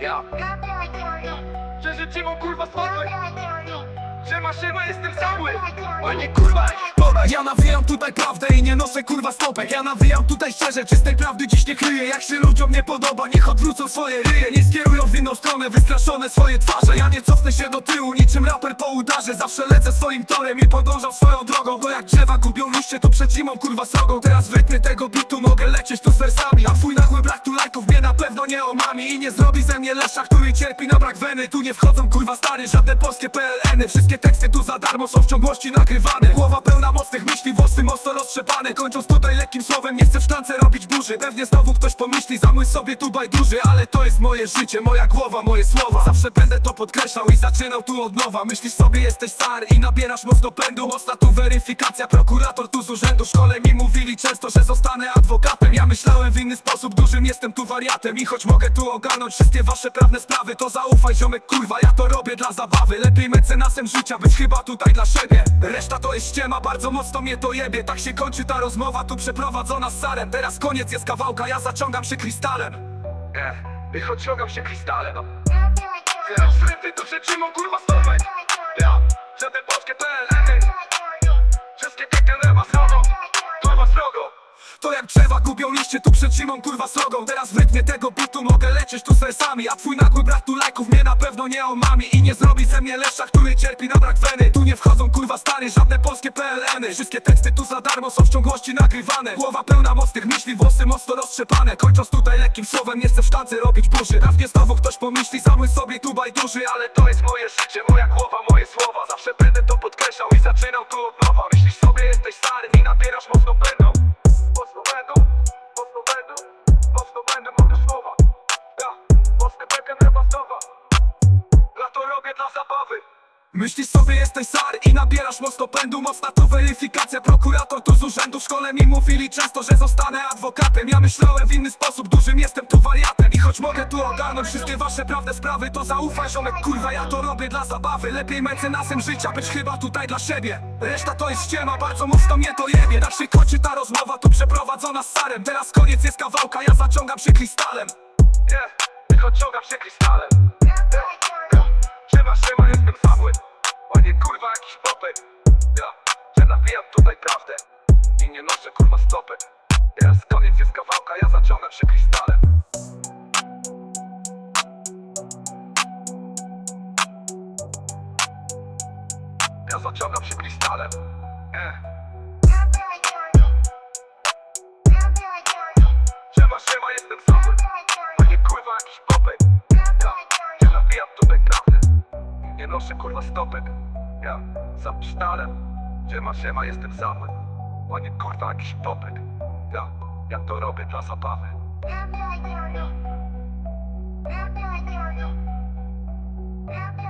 Ja, że życzę kurwa spokój Maszyna jestem cały. A nie kurwa ja nawijam tutaj prawdę i nie noszę kurwa stopek. Ja nawijam tutaj szczerze, czystej prawdy dziś nie kryję. Jak się ludziom nie podoba, niech odwrócą swoje ryje. Nie skierują w inną stronę, wystraszone swoje twarze. Ja nie cofnę się do tyłu, niczym raper po udarze. Zawsze lecę swoim torem i podążam swoją drogą. Bo jak drzewa gubią liście, to przed zimą kurwa srogą. Teraz w rytmie tego bitu mogę lecieć tu z wersami. A twój nagły brak tu lajków mnie na pewno nie omami. I nie zrobi ze mnie lesza, który cierpi na brak weny. Tu nie wchodzą kurwa stary, żadne polskie PLN-y Wszystkie teksty tu za darmo są w ciągłości nagrywane Głowa pełna mocnych myśli, włosy mocno roztrzepane. Kończąc tutaj lekkim słowem, nie chcę w szklance robić burzy. Pewnie znowu ktoś pomyśli, zamysł sobie tu bajduży Ale to jest moje życie, moja głowa, moje słowa. Zawsze będę to podkreślał i zaczynał tu od nowa. Myślisz sobie jesteś star i nabierasz mocno pędu. Mocna tu weryfikacja, prokurator tu z urzędu W szkole mi mówili często, że zostanę adwokatem Ja myślałem w inny sposób, dużym jestem tu wariatem. I choć mogę tu ogarnąć wszystkie wasze prawne sprawy To zaufaj ziomek, kurwa, ja to robię dla zabawy. Lepiej mecenasem życia być chyba tutaj dla siebie. Reszta to jest ściema, bardzo mocno mnie to jebie. Tak się kończy ta rozmowa, tu przeprowadzona z sarem. Teraz koniec jest kawałka, ja zaciągam się krystalem. Eh, wychodźciągam się kristalem Teraz ryty to rzeczymo kurwa stopek Ja, liście tu przed zimą kurwa srogą. Teraz w rytmie tego bitu mogę lecieć tu z wersami A twój nagły brak tu lajków mnie na pewno nie omami. I nie zrobi ze mnie lesza, który cierpi na brak weny. Tu nie wchodzą kurwa stary, żadne polskie PLN-y Wszystkie teksty tu za darmo są w ciągłości nagrywane. Głowa pełna mocnych myśli, włosy mocno roztrzepane. Kończąc tutaj lekkim słowem, nie chcę w sztance robić burzy. Pewnie znowu ktoś pomyśli, zamysł sobie tu bajduży Ale to jest moje życie, moja głowa, moje słowa. Zawsze będę to podkreślał i zaczynał tu od nowa. Myślisz sobie jesteś stary i nabierasz Mocno bekem rebastowa Ja to robię dla zabawy. Myślisz sobie jesteś sar i nabierasz mocno pędu Mocna to weryfikacja, prokurator tu z urzędu W szkole mi mówili często, że zostanę adwokatem. Ja myślałem w inny sposób, dużym jestem tu wariatem. I choć mogę tu ogarnąć wszystkie wasze prawne sprawy To zaufaj ziomek, kurwa ja to robię dla zabawy. Lepiej mecenasem życia być chyba tutaj dla siebie. Reszta to jest ściema, bardzo mocno mnie to jebie. Tak się kończy ta rozmowa, tu przeprowadzona z sarem. Teraz koniec jest kawałka, ja zaciągam się krystalem Nie, wychodźciągam się kristalem Trzyma, trzyma, jestem cały A nie kurwa jakiś popek Ja, że nawijam tutaj prawdę. I nie noszę kurwa stopek Teraz koniec jest kawałka, ja zaciągam się kristalem Ja zaciągam się kristalem Eh, noszę kurwa stopek Ja, za psztalem Siema, siema, jestem cały A nie kurwa jakiś popek Ja, ja to robię dla zabawy. Yeah.